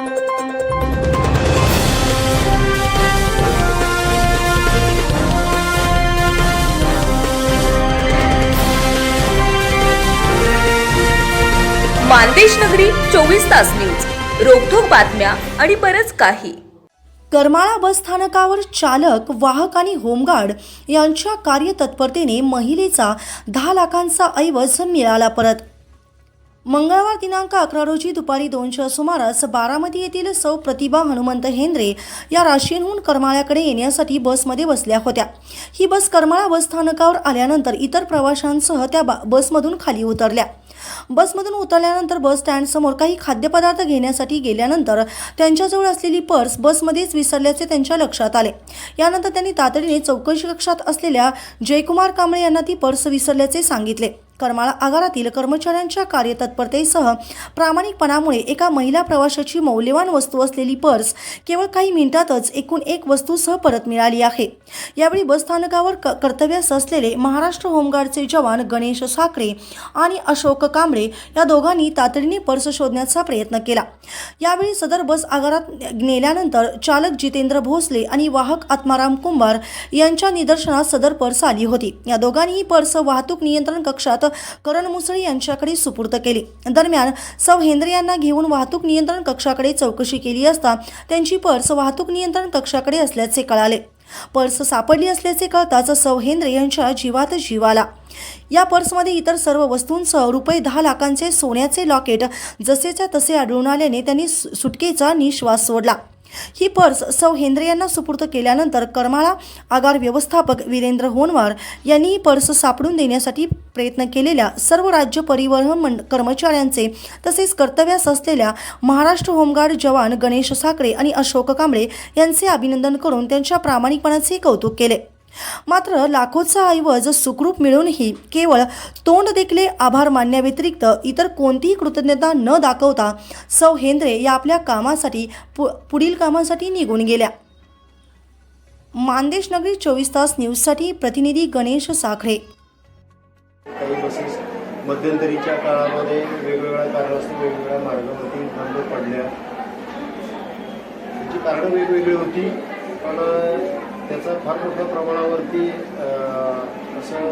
मानदेश नगरी चोवीस तास न्यूज. रोखोक बातम्या आणि बरंच काही. करमाळा बस स्थानकावर चालक वाहक आणि होमगार्ड यांच्या कार्यतत्परतेने महिलेचा दहा लाखांचा ऐवज मिळाला परत. मंगळवार दिनांक अकरा रोजी दुपारी दोनच्या सुमारास बारामती येथील सौ प्रतिभा हनुमंत हेंद्रे या राशीहून करमाळ्याकडे येण्यासाठी बसमध्ये बसल्या होत्या. ही बस करमाळा बस स्थानकावर आल्यानंतर इतर प्रवाशांसह त्या बा- बसमधून खाली उतरल्या. बसमधून उतरल्यानंतर बस स्टँडसमोर काही खाद्यपदार्थ घेण्यासाठी गेल्यानंतर त्यांच्याजवळ असलेली पर्स बसमध्येच विसरल्याचे त्यांच्या लक्षात आले. यानंतर त्यांनी तातडीने चौकशी कक्षात असलेल्या जयकुमार कांबळे यांना ती पर्स विसरल्याचे सांगितले. करमाळा आगारातील कर्मचाऱ्यांच्या कार्यतत्परतेसह प्रामाणिकपणामुळे एका महिला प्रवाशाची मौल्यवान वस्तू असलेली पर्स केवळ काही मिनिटातच एकूण एक वस्तूसह परत मिळाली आहे. यावेळी बसस्थानकावर क- कर्तव्यास असलेले महाराष्ट्र होमगार्डचे जवान गणेश साखरे आणि अशोक कांबळे या दोघांनी तातडीने पर्स शोधण्याचा प्रयत्न केला. यावेळी सदर बस आगारात नेल्यानंतर चालक जितेंद्र भोसले आणि वाहक आत्माराम कुंभार यांच्या निदर्शनास सदर पर्स आली होती. या दोघांनी ही पर्स वाहतूक नियंत्रण कक्षात करण मुसळे यांच्याकडे सुपूर्द केली. दरम्यान सौ हेंद्रे यांना घेऊन वाहतूक नियंत्रण कक्षाकडे चौकशी केली असता त्यांची पर्स वाहतूक नियंत्रण कक्षाकडे असल्याचे कळाले. पर्स सापडली असल्याचे कळताच सौ हेंद्रे यांच्या जीवात जीवाला या पर्समध्ये इतर सर्व वस्तूंसह रुपये दहा लाखांचे सोन्याचे लॉकेट जसेच्या तसे आढळून आल्याने त्यांनी सु- सुटकेचा निश्वास सोडला. ही पर्स सौ हेंद्रे यांना सुपूर्द केल्यानंतर करमाळा आगार व्यवस्थापक वीरेंद्र होनवार यांनी ही पर्स सापडून देण्यासाठी प्रयत्न केलेल्या सर्व राज्य परिवहन मंड कर्मचाऱ्यांचे तसेच कर्तव्यास असलेल्या महाराष्ट्र होमगार्ड जवान गणेश साखरे आणि अशोक कांबळे यांचे अभिनंदन करून त्यांच्या प्रामाणिकपणाचे कौतुक केले. मात्र लाखोचा ऐवज सुखरूप मिळूनही केवळ तोंड देखले आभार मानण्याव्यतिरिक्त इतर कोणतीही कृतज्ञता न दाखवता सौ हेंद्रे या आपल्या कामासाठी पु पुढील कामासाठी निघून गेल्या. मानदेश नगरी चोवीस तास न्यूजसाठी प्रतिनिधी गणेश साखरे. काही बसेस मध्यंतरीच्या काळामध्ये वेगवेगळ्या कारणास्तव वेगवेगळ्या मार्गावरती बंद पडल्या. त्याची कारणं वेगवेगळी होती पण त्याचा फार मोठ्या प्रमाणावरती असं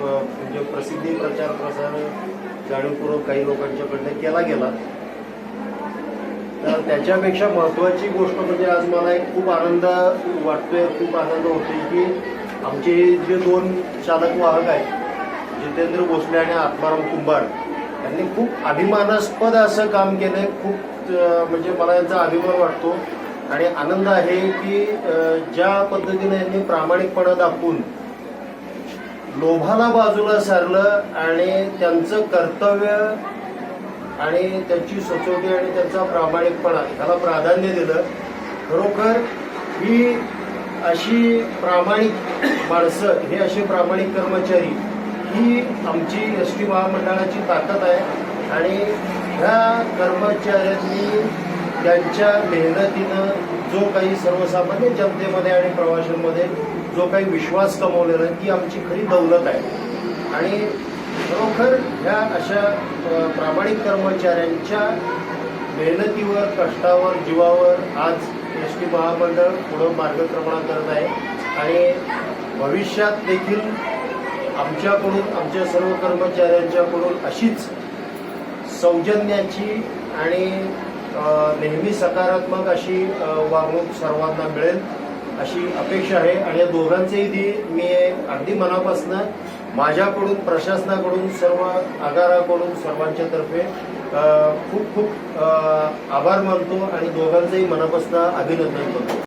म्हणजे प्रसिद्धी प्रचार प्रसार जाणीवपूर्वक काही लोकांच्याकडनं केला गेला. तर त्याच्यापेक्षा महत्त्वाची गोष्ट म्हणजे आज मला एक खूप आनंद वाटतोय खूप आनंद होतोय की आमचे जे दोन चालक वाहक आहेत जितेंद्र भोसले आणि आत्माराम कुंभार यांनी खूप अभिमानास्पद असं काम केलंय. खूप म्हणजे मला यांचा अभिमान वाटतो. आणि आनंद आहे की ज्या पद्धतीने यांनी प्रामाणिकपणा दाखवून लोभाला बाजूला सारलं आणि त्यांचं कर्तव्य आणि त्यांची सचोटी आणि त्यांचा प्रामाणिकपणा ह्याला प्राधान्य दिलं खरोखर ही अशी प्रामाणिक माणसं हे असे प्रामाणिक कर्मचारी ही आमची एस टी महामंडळाची ताकद आहे. आणि ह्या कर्मचाऱ्यांनी त्यांच्या मेहनतीनं जो काही सर्वसामान्य जनतेमध्ये आणि प्रवाशांमध्ये जो काही विश्वास कमवलेला आहे ती आमची खरी दौलत आहे. आणि खरोखर ह्या अशा प्रामाणिक कर्मचाऱ्यांच्या मेहनतीवर कष्टावर जीवावर आज एस टी महामंडळ पुढं मार्गक्रमणा करत आहे. आणि भविष्यात देखील आमच्याकडून आमच्या सर्व कर्मचाऱ्यांच्याकडून अशीच सौजन्याची आणि नेहमी सकारात्मक अशी वागणूक सर्वांना मिळेल अशी अपेक्षा आहे. आणि या दोघांचेही मी अगदी मनापासून माझ्याकडून प्रशासनाकडून सर्व आगाराकडून सर्वांच्या तर्फे खूप खूप आभार मानतो आणि दोघांचंही मनापासून अभिनंदन करतो.